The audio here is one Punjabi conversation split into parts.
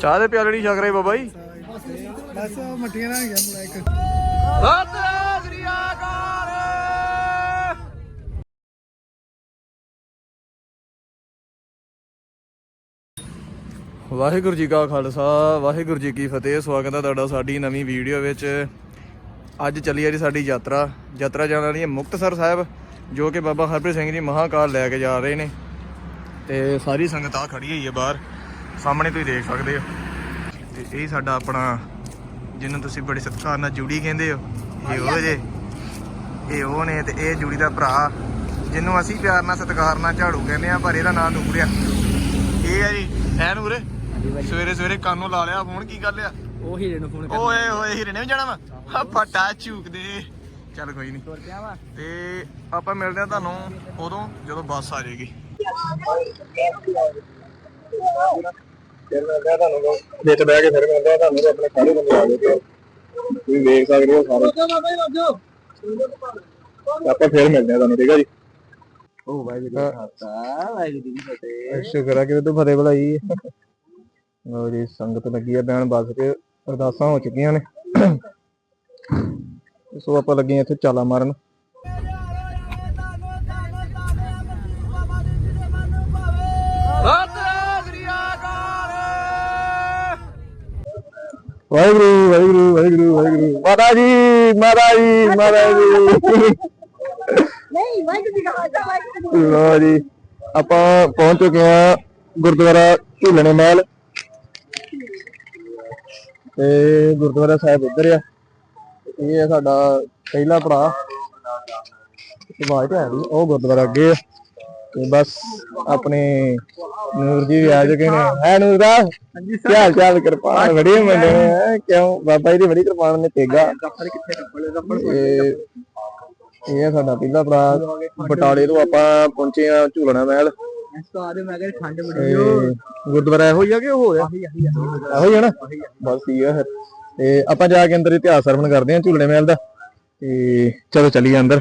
ਚਾਹ ਦੇ ਪਿਆਲੇ ਨਹੀਂ ਛਕ ਰਹੇ ਬਾਬਾ ਜੀ। ਬਸ ਮੱਠੀਆਂ ਨਾਲ ਗਿਆ ਮੁੰਡਾ ਸਤਿ ਸ੍ਰੀ ਅਕਾਲ ਵਾਹਿਗੁਰੂ ਜੀ ਕਾ ਖਾਲਸਾ, ਵਾਹਿਗੁਰੂ ਜੀ ਕੀ ਫਤਿਹ। ਸਵਾਗਤ ਹੈ ਤੁਹਾਡਾ ਸਾਡੀ ਨਵੀਂ ਵੀਡੀਓ ਵਿੱਚ। ਅੱਜ ਚੱਲੀ ਆ ਜੀ ਸਾਡੀ ਯਾਤਰਾ। ਯਾਤਰਾ ਜਾਣ ਵਾਲੀ ਹੈ ਮੁਕਤਸਰ ਸਾਹਿਬ, ਜੋ ਕਿ ਬਾਬਾ ਹਰਪ੍ਰੀਤ ਸਿੰਘ ਜੀ ਮਹਾਕਾਲ ਲੈ ਕੇ ਜਾ ਰਹੇ ਨੇ। ਤੇ ਸਾਰੀ ਸੰਗਤ ਆ ਖੜੀ ਹੋਈ ਹੈ ਬਾਹਰ। ਸਾਹਮਣੇ ਤੁਸੀਂ ਦੇਖ ਸਕਦੇ ਹੋ। ਤੇ ਇਹ ਸਾਡਾ ਆਪਣਾ ਜਿਹਨੂੰ ਤੁਸੀਂ ਬੜੇ ਸਤਿਕਾਰ ਨਾਲ ਜੁੜੀ ਕਹਿੰਦੇ ਹੋ ਇਹ ਉਹ ਜੇ। ਇਹ ਉਹ ਨੇ ਤੇ ਇਹ ਜੁੜੀ ਦਾ ਭਰਾ ਜਿਹਨੂੰ ਅਸੀਂ ਪਿਆਰ ਨਾਲ ਸਤਿਕਾਰ ਨਾਲ ਝਾੜੂ ਕਹਿੰਦੇ ਆ ਪਰ ਇਹਦਾ ਨਾਮ ਨੂਰ ਆ। ਇਹ ਹੈ ਜੀ ਐ ਨੂਰ? ਸਵੇਰੇ ਸਵੇਰੇ ਕੰਨੋਂ ਲਾ ਲਿਆ ਫੋਨ ਕੀ ਗੱਲ ਆ ਉਹ ਹੀਰੇ ਨੂੰ ਫੋਨ ਓਏ ਹੋਏ ਹੀਰੇ ਨੇ ਵੀ ਜਾਣਾ ਵਾ? ਪਟਾ ਝੂਕਦੇ ਚੱਲ ਕੋਈ ਨਹੀਂ ਕਰ ਤੇ ਆਪਾਂ ਮਿਲਦੇ ਆ ਤੁਹਾਨੂੰ ਉਦੋਂ ਜਦੋਂ ਬੱਸ ਆ ਜਾਏਗੀ। ਫਿਰ ਮਿਲਦੇ ਆ ਤੁਹਾਨੂੰ ਵਿੱਚ ਬਹਿ ਕੇ ਫਿਰ ਮਿਲਦੇ ਆ ਤੁਹਾਨੂੰ ਆਪਣੇ ਸਾਰੇ ਬੰਦੇ ਆ ਗਏ। ਤੁਸੀਂ ਵੇਖ ਸਕਦੇ ਹੋ ਸਾਰੇ। ਆਪਾਂ ਫਿਰ ਮਿਲਦੇ ਆ ਤੁਹਾਨੂੰ ਠੀਕ ਆ ਜੀ? ਉਹ ਵਾਹਿਗੁਰੂ ਜੀ ਖਾਲਸਾ ਵਾਹਿਗੁਰੂ ਜੀ ਕੀ ਫਤਿਹ। ਸ਼ੁਕਰ ਆ ਕਿ ਤੂੰ ਫਤਿਹ ਬੁਲਾਈ ਲੋ ਜੀ ਸੰਗਤ ਲੱਗੀ ਆ ਬੈਣ ਬੱਸ ਕੇ ਅਰਦਾਸਾਂ ਹੋ ਚੁੱਕੀਆਂ ਨੇ। ਸੋ ਆਪਾਂ ਲੱਗੇ ਆ ਇੱਥੇ ਚਾਲਾ ਮਾਰਨ। ਵਾਹਿਗੁਰੂ ਵਾਹਿਗੁਰੂ ਵਾਹਿਗੁਰੂ ਵਾਹਿਗੁਰੂ। ਮਾਤਾ ਜੀ ਮਾਤਾ ਜੀ ਮਾਤਾ ਜੀ। ਨਹੀਂ ਵਾਹਿਗੁਰੂ ਜੀ ਕਾ ਖਾਲਸਾ ਵਾਹਿਗੁਰੂ ਜੀ ਕੀ ਲੋ ਜੀ ਆਪਾਂ ਪਹੁੰਚ ਚੁੱਕੇ ਆ ਗੁਰਦੁਆਰਾ ਝੂਲਣੇ ਮਹਿਲ ਤੇ ਗੁਰਦੁਆਰਾ ਸਾਹਿਬ ਇੱਧਰ ਆ। ਇਹ ਸਾਡਾ ਪਹਿਲਾ ਪੜਾ ਆਵਾਜ਼ ਤੇ ਆ ਰਹੀ ਉਹ ਗੁਰਦੁਆਰਾ ਅੱਗੇ ਆ। ਤੇ ਬਸ ਆਪਣੇ ਨੂਰ ਜੀ ਵੀ ਆ ਚੁੱਕੇ ਨੇ। ਹੈ ਨੂਰ ਦਾ? ਕੀ ਹਾਲ ਚਾਲ? ਕਿਰਪਾਨ ਬੜੀ ਮੰਨੇ ਹੈ। ਕਿਉਂ? ਬਾਬਾ ਜੀ ਦੀ ਬੜੀ ਕਿਰਪਾਨ ਨੇ ਤੇਗਾ ਇਹ ਇਹ ਹੈ ਸਾਡਾ ਪਹਿਲਾ ਪੜਾ ਬਟਾਲੇ ਤੋਂ ਆਪਾਂ ਪਹੁੰਚੇ ਆ ਝੂਲਣਾ ਮਹਿਲ। ਗੁਰਦੁਆਰਾ ਇਹੋ ਹੀ ਆ ਕਿ ਆਹੀ ਆਹੀ ਇਹੋ ਹੀ ਆ ਨਾ? ਬਸ ਠੀਕ ਆ ਤੇ ਆਪਾਂ ਜਾ ਕੇ ਅੰਦਰ ਇਤਿਹਾਸ ਸਰਵਣ ਕਰਦੇ ਆ ਝੂਲਣੇ ਮਹਿਲ ਦਾ। ਤੇ ਚਲੋ ਚੱਲੀਏ ਅੰਦਰ।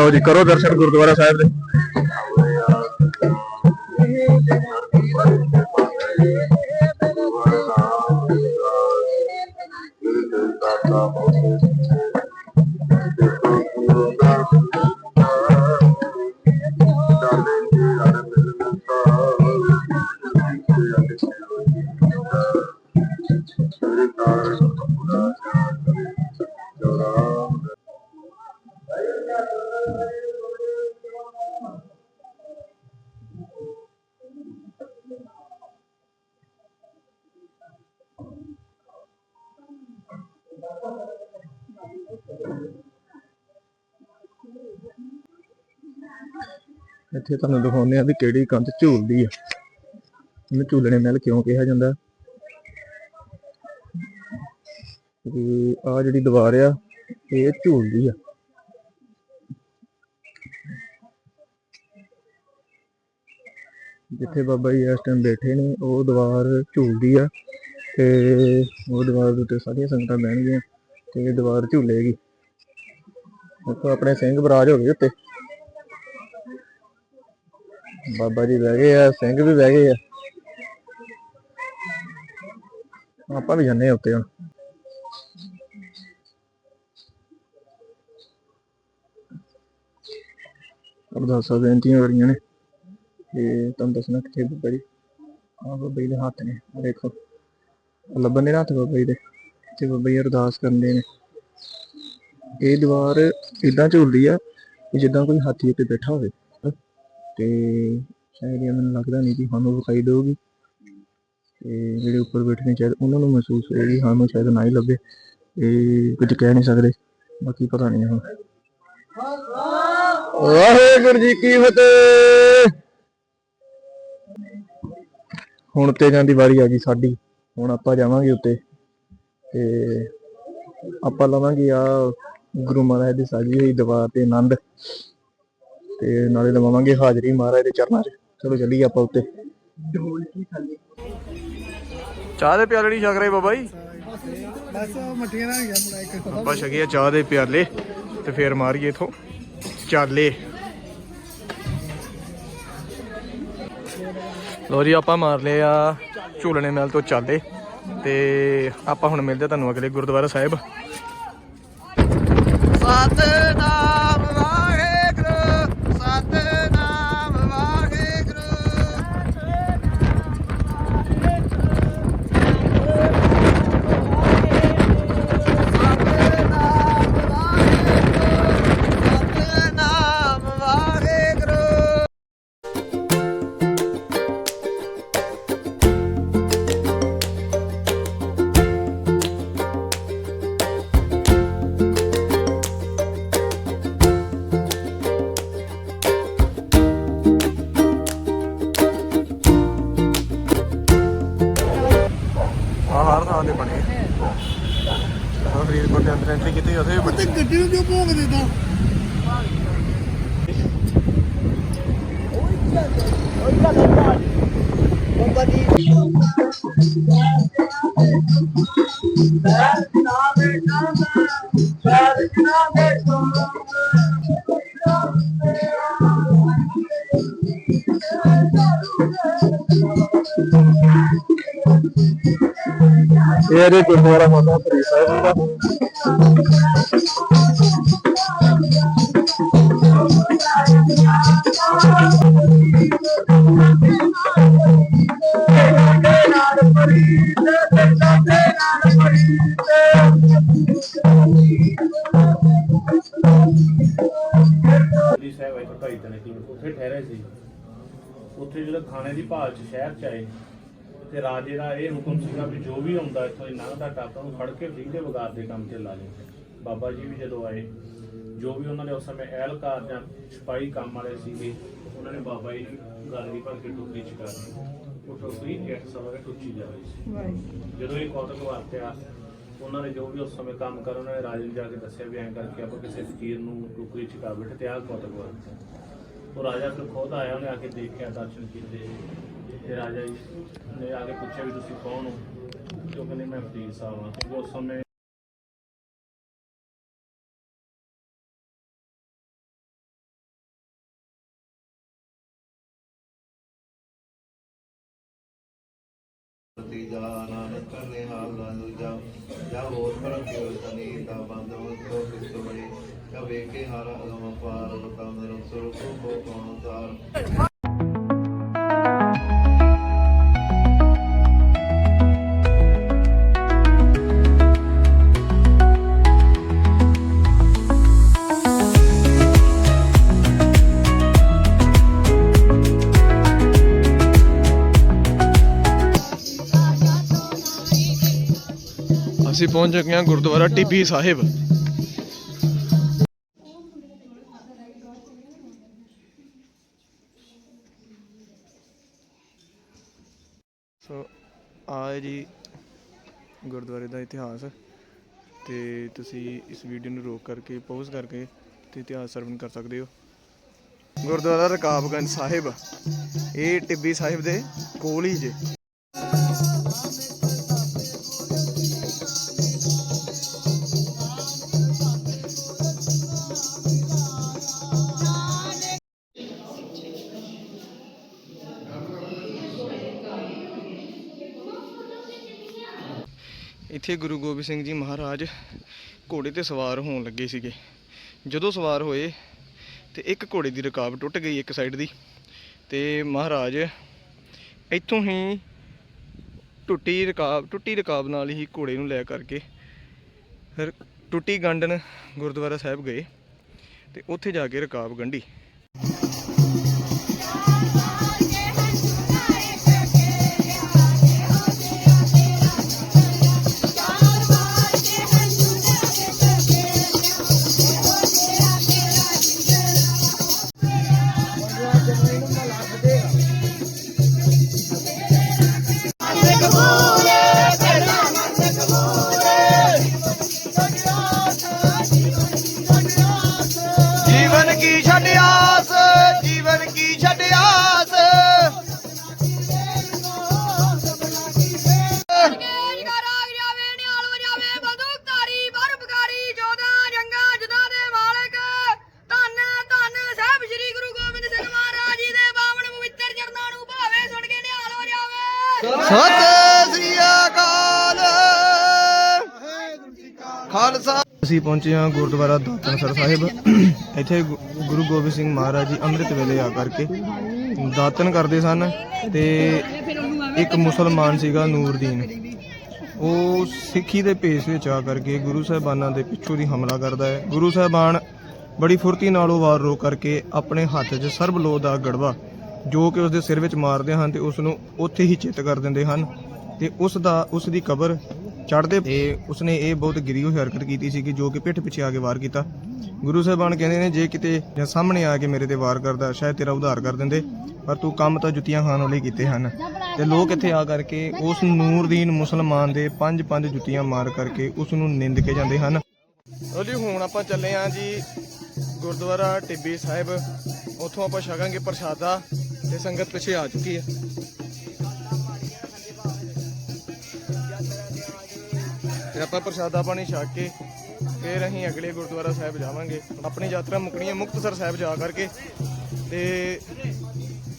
ਲਓ ਜੀ ਕਰੋ ਦਰਸ਼ਨ ਗੁਰਦੁਆਰਾ ਸਾਹਿਬ ਦੇ। ਇੱਥੇ ਤੁਹਾਨੂੰ ਦਿਖਾਉਂਦੇ ਆ ਵੀ ਕਿਹੜੀ ਕੰਧ ਝੂਲਦੀ ਆ। ਇਹਨੂੰ ਝੂਲਣੇ ਮਹਿਲ ਕਿਉਂ ਕਿਹਾ ਜਾਂਦਾ? ਕਿ ਆ ਜਿਹੜੀ ਦੀਵਾਰ ਆ, ਇਹ ਝੂਲਦੀ ਆ। ਜਿੱਥੇ ਬਾਬਾ ਜੀ ਇਸ ਟਾਈਮ ਬੈਠੇ ਨੇ, ਉਹ ਦੀਵਾਰ ਝੂਲਦੀ ਆ ਤੇ ਉਹ ਦੀਵਾਰ ਦੇ ਉੱਤੇ ਸਾਰੀਆਂ ਸੰਗਤਾਂ ਬਹਿਣਗੀਆਂ ਤੇ ਦੀਵਾਰ ਝੂਲੇਗੀ। ਦੇਖੋ, ਆਪਣੇ ਸਿੰਘ ਬਰਾਜ ਹੋ ਗਏ ਉੱਤੇ। ਬਾਬਾ ਜੀ ਬਹਿ ਗਏ ਆ, ਸਿੰਘ ਵੀ ਬਹਿ ਗਏ ਆ। ਆਪਾਂ ਵੀ ਜਾਂਦੇ ਆ ਉੱਤੇ ਹੁਣ। ਅਰਦਾਸਾਂ ਬੇਨਤੀਆਂ ਕਰੀਆਂ ਨੇ। ਤੇ ਤੁਹਾਨੂੰ ਦੱਸਣਾ ਕਿੱਥੇ ਬਾਬਾ ਜੀ? ਆ ਬਾਬਾ ਜੀ ਦੇ ਹੱਥ ਨੇ, ਆਹ ਦੇਖੋ। ਲੱਭਣ ਦੇ ਹੱਥ ਬਾਬਾ ਜੀ ਦੇ, ਤੇ ਬਾਬਾ ਜੀ ਅਰਦਾਸ ਕਰਦੇ ਨੇ। ਇਹ ਦੀਵਾਰ ਇਦਾਂ ਝੂਲਦੀ ਆ ਕਿ ਜਿੱਦਾਂ ਕੋਈ ਹਾਥੀ ਉੱਤੇ ਬੈਠਾ ਹੋਵੇ। ਤੇ ਸ਼ਾਇਦ ਇਹ ਮੈਨੂੰ ਲੱਗਦਾ ਨਹੀਂ ਕਿ ਸਾਨੂੰ ਵਿਖਾਈ ਦੇਊਗੀ ਤੇ ਜਿਹੜੇ ਉੱਪਰ ਬੈਠੇ ਨੇ ਸ਼ਾਇਦ ਉਹਨਾਂ ਨੂੰ ਮਹਿਸੂਸ ਹੋਏਗੀ ਸਾਨੂੰ ਸ਼ਾਇਦ ਨਾ ਹੀ ਲੱਭੇ। ਇਹ ਕੁਝ ਕਹਿ ਨਹੀਂ ਸਕਦੇ। ਬਾਕੀ ਪਤਾ ਨਹੀਂ ਹੁਣ। ਵਾਹਿਗੁਰੂ ਜੀ ਕੀ ਫਤਿਹ। ਹੁਣ ਤੇ ਜਾਂਦੀ ਵਾਰੀ ਆ ਗਈ ਸਾਡੀ। ਹੁਣ ਆਪਾਂ ਜਾਵਾਂਗੇ ਉੱਤੇ। ਤੇ ਆਪਾਂ ਲਵਾਂਗੇ ਆ ਗੁਰੂ ਮਹਾਰਾਜ ਦੀ ਸਾਜੀ ਹੋਈ ਦੀਵਾਰ ਤੇ ਆਨੰਦ। ਤੇ ਨਾਲੇ ਲਵਾਵਾਂਗੇ ਹਾਜ਼ਰੀ ਮਹਾਰਾਜ ਦੇ ਚਰਨਾਂ 'ਚ। ਚਲੋ ਚੱਲੀਏ ਆਪਾਂ ਉੱਤੇ। ਚਾਹ ਦੇ ਪਿਆਲੇ ਨਹੀਂ ਛਕ ਰਹੇ ਬਾਬਾ ਜੀ? ਬਸ ਮੱਠੀਆਂ ਨਾਲ ਗਿਆ ਮੁੰਡਾ ਇੱਕ। ਆਪਾਂ ਛਕੀਏ ਚਾਹ ਦੇ ਪਿਆਲੇ ਤੇ ਫੇਰ ਮਾਰੀਏ ਇਥੋਂ ਚਾਲੇ। ਲੋ ਜੀ ਆਪਾਂ ਮਾਰ ਲਏ ਆ ਝੂਲਣੇ ਮਹਿਲ ਤੋਂ ਚਾਲੇ ਤੇ ਆਪਾਂ ਹੁਣ ਮਿਲਦੇ ਤੁਹਾਨੂੰ ਅਗਲੇ ਗੁਰਦੁਆਰਾ ਸਾਹਿਬ। ਇਹਦੇ ਗੁਰਦੁਆਰਾ ਮਾਤਾ ਫਰੀਦ ਸਾਹਿਬ ਦਾ। ਖਾਣੇ ਦੀ ਭਾਲ ਚ ਸ਼ਹਿਰ ਚ ਆਏ ਤੇ ਰਾਜੇ ਦਾ ਇਹ ਹੁਕਮ ਸੀਗਾ ਵੀ ਜੋ ਵੀ ਆਉਂਦਾ ਇੱਥੋਂ ਦੀ ਲੰਘਦਾ ਟਾਪਾ ਨੂੰ ਫੜ ਕੇ ਫਰੀ ਦੇ ਵਗਾਰ ਦੇ ਕੰਮ ਤੇ ਲਾ ਲਏ ਬਾਬਾ ਜੀ ਵੀ ਜਦੋਂ ਆਏ ਜੋ ਵੀ ਉਹਨਾਂ ਦੇ ਉਸ ਸਮੇਂ ਐਲਕਾਰ ਜਾਂ ਸਿਪਾਹੀ ਕੰਮ ਵਾਲੇ ਸੀਗੇ ਉਹਨਾਂ ਨੇ ਬਾਬਾ ਜੀ ਨੂੰ ਗੱਲ ਦੀ ਭਰ ਕੇ ਟੁਕੜੀ ਚ ਕਰ ਉਹ ਟੁਕੜੀ ਇੱਕ ਸਵਾ ਦੇ ਟੁੱਚੀ ਜਾ ਰਹੀ ਸੀ। ਜਦੋਂ ਇਹ ਕੌਤਕ ਵਾਪਰਿਆ ਉਹਨਾਂ ਨੇ ਜੋ ਵੀ ਉਸ ਸਮੇਂ ਕੰਮ ਕਰ ਉਹਨਾਂ ਨੇ ਰਾਜੇ ਨੂੰ ਜਾ ਕੇ ਦੱਸਿਆ ਵੀ ਐਂ ਕਰਕੇ ਆਪਾਂ ਕਿਸੇ ਫਕੀਰ ਨੂੰ ਟੁਕੜੀ ਚ ਕਰ ਬੈਠੇ ਤੇ ਆਹ ਕੌਤਕ ਵਾਪਰਿਆ ਉਹ ਰਾਜਾ ਫਿਰ ਖੁਦ ਆਇਆ, ਉਹਨੇ ਆ ਕੇ ਦੇਖਿਆ, ਦਰਸ਼ਨ ਕੀਤੇ। ਤੇ ਰਾਜਾ ਜੀ ਨੇ ਆ ਕੇ ਪੁੱਛਿਆ ਵੀ ਤੁਸੀਂ ਕੌਣ ਹੋ? ਤੇ ਉਹ ਕਹਿੰਦੇ, ਮੈਂ ਫਕੀਰ ਸਾਹਿਬ ਹਾਂ। ਕਿਉਂਕਿ ਉਸ ਸਮੇਂ ਤੀਜਾ ਨਾਨਕ ਕਰਨੇ ਨਾ ਦੂਜਾ, ਜਾਂ ਹੋਰ ਪਰਮ ਕਿਉ ਤਨੀ ਤਾ ਬੰਦ ਹੋ ਤੋ ਕਿਸ ਬੜੇ ਜਾਂ ਵੇਖੇ ਹਾਰ ਅਗਮ ਪਾਰ ਬਤਮ ਰਮ ਸਰੂਪ ਕੋ ਕੌਣ ਤਾਰ ਅਸੀਂ ਪਹੁੰਚ ਚੁੱਕੇ ਹਾਂ ਗੁਰਦੁਆਰਾ ਟਿੱਬੀ ਸਾਹਿਬ। ਆਏ ਜੀ ਗੁਰਦੁਆਰੇ ਦਾ ਇਤਿਹਾਸ ਤੇ ਤੁਸੀਂ ਇਸ ਵੀਡੀਓ ਨੂੰ ਰੋਕ ਕਰਕੇ ਪੌਜ਼ ਕਰਕੇ ਤੇ ਇਤਿਹਾਸ ਸਰਵਨ ਕਰ ਸਕਦੇ ਹੋ। ਗੁਰਦੁਆਰਾ ਰਕਾਬਗੰਜ ਸਾਹਿਬ, ਇਹ ਟਿੱਬੀ ਸਾਹਿਬ ਦੇ ਕੋਲ ਹੀ ਜੇ। ਇੱਥੇ ਗੁਰੂ ਗੋਬਿੰਦ ਸਿੰਘ ਜੀ ਮਹਾਰਾਜ ਘੋੜੇ ਤੇ ਸਵਾਰ ਹੋਣ ਲੱਗੇ ਸੀਗੇ। ਜਦੋਂ ਸਵਾਰ ਹੋਏ ਤੇ ਇੱਕ ਘੋੜੇ ਦੀ ਰਕਾਬ ਟੁੱਟ ਗਈ ਇੱਕ ਸਾਈਡ ਦੀ ਤੇ ਮਹਾਰਾਜ ਇੱਥੋਂ ਹੀ ਟੁੱਟੀ ਰਕਾਬ ਟੁੱਟੀ ਰਕਾਬ ਨਾਲ ਹੀ ਘੋੜੇ ਨੂੰ ਲੈ ਕਰਕੇ ਫਿਰ ਟੁੱਟੀ ਗੰਡਨ ਗੁਰਦੁਆਰਾ ਸਾਹਿਬ ਗਏ ਤੇ ਉੱਥੇ ਜਾ ਕੇ ਰਕਾਬ ਗੰਢੀ। ਅਸੀਂ ਪਹੁੰਚੇ ਹਾਂ ਗੁਰਦੁਆਰਾ ਦਾਤਨਸਰ ਸਾਹਿਬ। ਇੱਥੇ ਗੁ- ਗੁਰੂ ਗੋਬਿੰਦ ਸਿੰਘ ਮਹਾਰਾਜ ਜੀ ਅੰਮ੍ਰਿਤ ਵੇਲੇ ਆ ਕਰਕੇ ਦਾਤਨ ਕਰਦੇ ਸਨ ਤੇ ਇੱਕ ਮੁਸਲਮਾਨ ਸੀਗਾ ਨੂਰਦੀਨ। ਉਹ ਸਿੱਖੀ ਦੇ ਭੇਸ ਵਿੱਚ ਆ ਕਰਕੇ ਗੁਰੂ ਸਾਹਿਬਾਨਾਂ ਦੇ ਪਿੱਛੋਂ ਦੀ ਹਮਲਾ ਕਰਦਾ ਹੈ। ਗੁਰੂ ਸਾਹਿਬਾਨ ਬੜੀ ਫੁਰਤੀ ਨਾਲ ਉਹ ਵਾਰ ਰੋਕ ਕਰਕੇ ਆਪਣੇ ਹੱਥ 'ਚ ਸਰਬ ਲੋ ਦਾ ਗੜਵਾ ਜੋ ਕਿ ਉਸ ਦੇ ਸਿਰ ਵਿੱਚ ਮਾਰਦੇ ਹਨ ਤੇ ਉਸ ਨੂੰ ਉੱਥੇ ਹੀ ਚਿੱਤ ਕਰ ਦਿੰਦੇ ਹਨ ਤੇ ਉਸ ਦਾ, ਉਸ ਦੀ ਕਬਰ ਚੜਦੇ ਤੇ ਉਸਨੇ ਇਹ ਬਹੁਤ ਗਿਰੀ ਹੋਈ ਹਰਕਤ ਕੀਤੀ ਸੀ ਕਿ ਜੋ ਕਿ ਪਿੱਠ ਪਿੱਛੇ ਆ ਕੇ ਵਾਰ ਕੀਤਾ। ਗੁਰੂ ਸਾਹਿਬਾਨ ਕਹਿੰਦੇ ਨੇ ਜੇ ਕਿਤੇ ਜਾਂ ਸਾਹਮਣੇ ਆ ਕੇ ਮੇਰੇ ਤੇ ਵਾਰ ਕਰਦਾ ਸ਼ਾਇਦ ਤੇਰਾ ਉਧਾਰ ਕਰ ਦਿੰਦੇ ਪਰ ਤੂੰ ਕੰਮ ਤਾਂ ਜੁੱਤੀਆਂ ਖਾਣ ਵਾਲੇ ਕੀਤੇ ਹਨ। ਤੇ ਲੋਕ ਇੱਥੇ ਆ ਕਰਕੇ ਉਸ ਨੂਰਦੀਨ ਮੁਸਲਮਾਨ ਦੇ ਪੰਜ ਪੰਜ ਜੁੱਤੀਆਂ ਮਾਰ ਕਰਕੇ ਉਸ ਨੂੰ ਨਿੰਦ ਕੇ ਜਾਂਦੇ ਹਨ। ਜੀ ਹੁਣ ਆਪਾਂ ਚੱਲੇ ਆਂ ਜੀ ਗੁਰਦੁਆਰਾ ਟਿੱਬੀ ਸਾਹਿਬ। ਉੱਥੋਂ ਆਪਾਂ ਛਕਾਂਗੇ ਪ੍ਰਸ਼ਾਦਾ ਤੇ ਸੰਗਤ ਪਿੱਛੇ ਆ ਚੁੱਕੀ ਹੈ। ਤੇ ਆਪਾਂ ਪ੍ਰਸ਼ਾਦਾ ਪਾਣੀ ਛਕ ਕੇ ਫਿਰ ਅਸੀਂ ਅਗਲੇ ਗੁਰਦੁਆਰਾ ਸਾਹਿਬ ਜਾਵਾਂਗੇ। ਆਪਣੀ ਯਾਤਰਾ ਮੁਕਣੀ ਹੈ ਮੁਕਤਸਰ ਸਾਹਿਬ ਜਾ ਕਰਕੇ। ਤੇ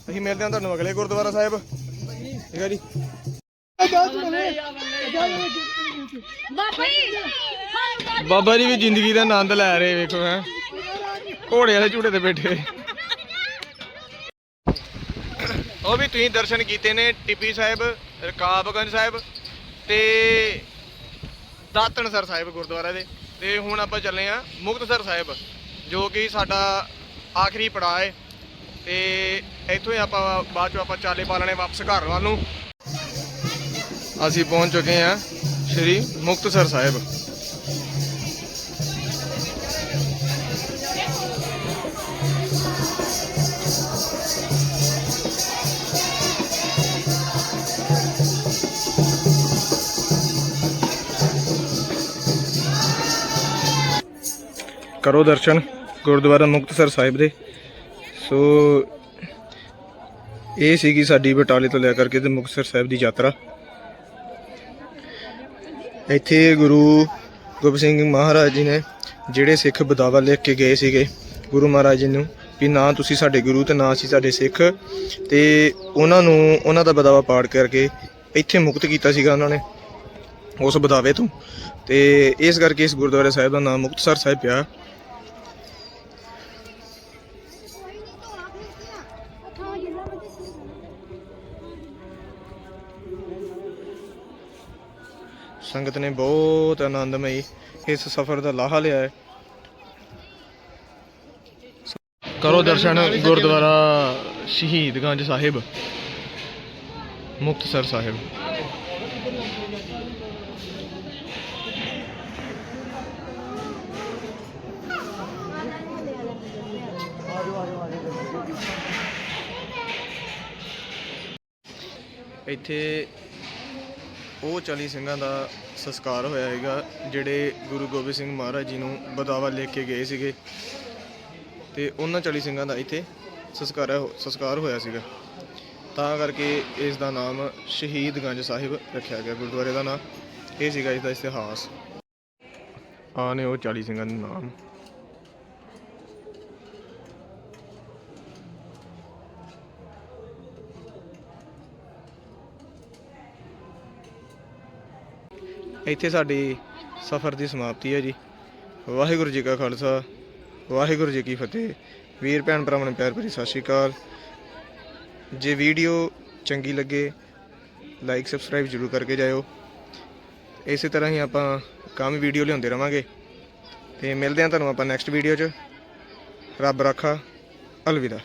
ਅਸੀਂ ਮਿਲਦੇ ਹਾਂ ਤੁਹਾਨੂੰ ਅਗਲੇ ਗੁਰਦੁਆਰਾ ਸਾਹਿਬ। ਠੀਕ ਹੈ ਜੀ। ਬਾਬਾ ਜੀ ਬਾਬਾ ਜੀ ਵੀ ਜ਼ਿੰਦਗੀ ਦਾ ਆਨੰਦ ਲੈ ਰਹੇ ਵੇਖੋ ਹੈ। ਘੋੜੇ ਵਾਲੇ ਝੂਟੇ ਤੇ ਬੈਠੇ। ਉਹ ਵੀ ਤੁਸੀਂ ਦਰਸ਼ਨ ਕੀਤੇ ਨੇ ਟਿੱਬੀ ਸਾਹਿਬ ਰਕਾਬਗੰਜ ਸਾਹਿਬ ਤੇ ਦਾਤਣਸਰ ਸਾਹਿਬ ਗੁਰਦੁਆਰਾ ਦੇ। ਤੇ ਹੁਣ ਆਪਾਂ ਚੱਲੇ ਆ ਮੁਕਤਸਰ ਸਾਹਿਬ, ਜੋ ਕਿ ਸਾਡਾ ਆਖਰੀ ਪੜਾਅ ਹੈ। ਤੇ ਇੱਥੋਂ ਹੀ ਆਪਾਂ ਬਾਅਦ ਚੋਂ ਆਪਾਂ ਚਾਲੇ ਪਾਲਣੇ ਵਾਪਸ ਘਰ ਵੱਲ ਨੂੰ। ਅਸੀਂ ਪਹੁੰਚ ਚੁੱਕੇ ਹਾਂ ਸ਼੍ਰੀ ਮੁਕਤਸਰ ਸਾਹਿਬ। ਕਰੋ ਦਰਸ਼ਨ ਗੁਰਦੁਆਰਾ ਮੁਕਤਸਰ ਸਾਹਿਬ ਦੇ। ਸੋ ਇਹ ਸੀਗੀ ਸਾਡੀ ਬਟਾਲੇ ਤੋਂ ਲੈ ਕਰਕੇ ਤੇ ਮੁਕਤਸਰ ਸਾਹਿਬ ਦੀ ਯਾਤਰਾ। ਇੱਥੇ ਗੁਰੂ ਗੋਬਿੰਦ ਸਿੰਘ ਮਹਾਰਾਜ ਜੀ ਨੇ ਜਿਹੜੇ ਸਿੱਖ ਬਦਾਵਾ ਲਿਖ ਕੇ ਗਏ ਸੀਗੇ ਗੁਰੂ ਮਹਾਰਾਜ ਜੀ ਨੂੰ ਵੀ ਨਾ ਤੁਸੀਂ ਸਾਡੇ ਗੁਰੂ ਤੇ ਨਾ ਅਸੀਂ ਸਾਡੇ ਸਿੱਖ ਤੇ ਉਹਨਾਂ ਨੂੰ, ਉਹਨਾਂ ਦਾ ਬਦਾਵਾ ਪਾੜ ਕਰਕੇ ਇੱਥੇ ਮੁਕਤ ਕੀਤਾ ਸੀਗਾ ਉਹਨਾਂ ਨੇ ਉਸ ਬਦਾਵੇ ਤੋਂ। ਤੇ ਇਸ ਕਰਕੇ ਇਸ ਗੁਰਦੁਆਰੇ ਸਾਹਿਬ ਦਾ ਨਾਮ ਮੁਕਤਸਰ ਸਾਹਿਬ ਪਿਆ। ਸੰਗਤ ਨੇ ਬਹੁਤ ਆਨੰਦਮਈ ਇਸ ਸਫ਼ਰ ਦਾ ਲਾਹਾ ਲਿਆ ਹੈ। ਕਰੋ ਦਰਸ਼ਨ ਗੁਰਦੁਆਰਾ ਸ਼ਹੀਦਗੰਜ ਸਾਹਿਬ, ਮੁਕਤਸਰ ਸਾਹਿਬ। ਇੱਥੇ ਉਹ 40 ਸਿੰਘਾਂ ਦਾ ਸੰਸਕਾਰ ਹੋਇਆ ਹੈਗਾ ਜਿਹੜੇ ਗੁਰੂ ਗੋਬਿੰਦ ਸਿੰਘ ਮਹਾਰਾਜ ਜੀ ਨੂੰ ਬਦਾਵਾ ਲੈ ਕੇ ਗਏ ਸੀਗੇ। ਤੇ ਉਹਨਾਂ 40 ਸਿੰਘਾਂ ਦਾ ਇੱਥੇ ਸੰਸਕਾਰ ਸੰਸਕਾਰ ਹੋਇਆ ਸੀਗਾ। ਤਾਂ ਕਰਕੇ ਇਸ ਦਾ ਨਾਮ ਸ਼ਹੀਦਗੰਜ ਸਾਹਿਬ ਰੱਖਿਆ ਗਿਆ, ਗੁਰਦੁਆਰੇ ਦਾ ਨਾਮ। ਇਹ ਸੀਗਾ ਇਸ ਦਾ ਇਤਿਹਾਸ। ਆ ਨੇ ਉਹ 40 ਸਿੰਘਾਂ ਦੇ ਨਾਮ। ਇੱਥੇ ਸਾਡੀ ਸਫ਼ਰ ਦੀ ਸਮਾਪਤੀ ਹੈ ਜੀ। ਵਾਹਿਗੁਰੂ ਜੀ ਕਾ ਖਾਲਸਾ, ਵਾਹਿਗੁਰੂ ਜੀ ਕੀ ਫਤਿਹ। ਵੀਰ ਭੈਣ ਭਰਾਵਾਂ ਨੂੰ ਪਿਆਰ ਭਰੀ ਸਤਿ ਸ਼੍ਰੀ ਅਕਾਲ। ਜੇ ਵੀਡੀਓ ਚੰਗੀ ਲੱਗੇ ਲਾਈਕ ਸਬਸਕ੍ਰਾਈਬ ਜ਼ਰੂਰ ਕਰਕੇ ਜਾਇਓ। ਇਸੇ ਤਰ੍ਹਾਂ ਹੀ ਆਪਾਂ ਕੰਮ ਵੀਡੀਓ ਲਿਆਉਂਦੇ ਰਵਾਂਗੇ। ਤੇ ਮਿਲਦੇ ਹਾਂ ਤੁਹਾਨੂੰ ਆਪਾਂ ਨੈਕਸਟ ਵੀਡੀਓ 'ਚ। ਰੱਬ ਰਾਖਾ, ਅਲਵਿਦਾ।